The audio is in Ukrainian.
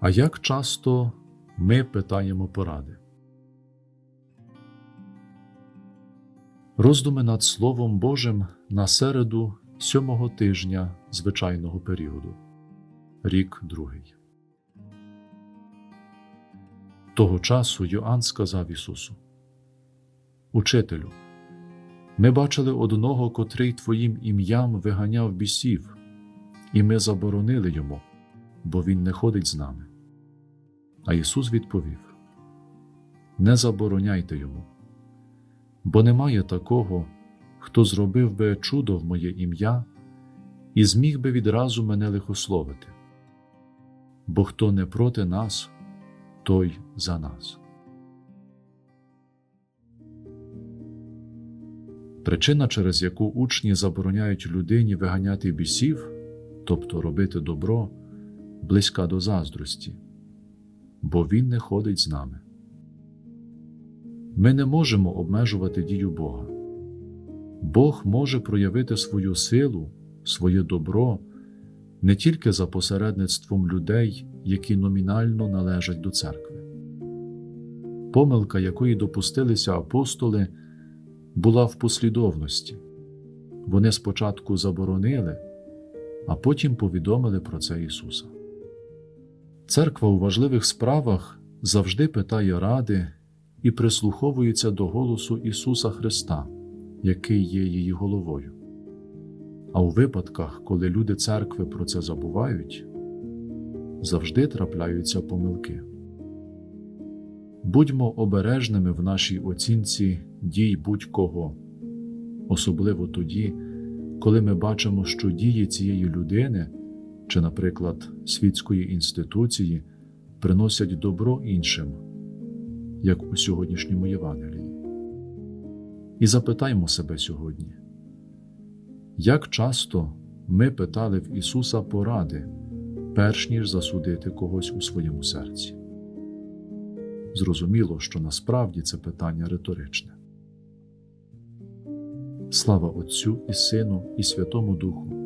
А як часто ми питаємо поради? Роздуми над Словом Божим на середу сьомого тижня звичайного періоду, рік другий. Того часу Йоанн сказав Ісусу: Учителю, ми бачили одного, котрий Твоїм ім'ям виганяв бісів, і ми заборонили йому, бо він не ходить з нами. А Ісус відповів: Не забороняйте йому, бо немає такого, хто зробив би чудо в моє ім'я і зміг би відразу мене лихословити. Бо хто не проти нас, той за нас. Причина, через яку учні забороняють людині виганяти бісів, тобто робити добро, близька до заздрості, бо він не ходить з нами. Ми не можемо обмежувати дію Бога. Бог може проявити свою силу, своє добро не тільки за посередництвом людей, які номінально належать до церкви. Помилка, якої допустилися апостоли, була в послідовності. Вони спочатку заборонили, а потім повідомили про це Ісуса. Церква у важливих справах завжди питає ради і прислуховується до голосу Ісуса Христа, який є її головою. А у випадках, коли люди церкви про це забувають, завжди трапляються помилки. Будьмо обережними в нашій оцінці дій будь-кого, особливо тоді, коли ми бачимо, що дії цієї людини чи, наприклад, світської інституції приносять добро іншим, як у сьогоднішньому Євангелії. І запитаймо себе сьогодні, як часто ми питали в Ісуса поради, перш ніж засудити когось у своєму серці? Зрозуміло, що насправді це питання риторичне. Слава Отцю і Сину, і Святому Духу,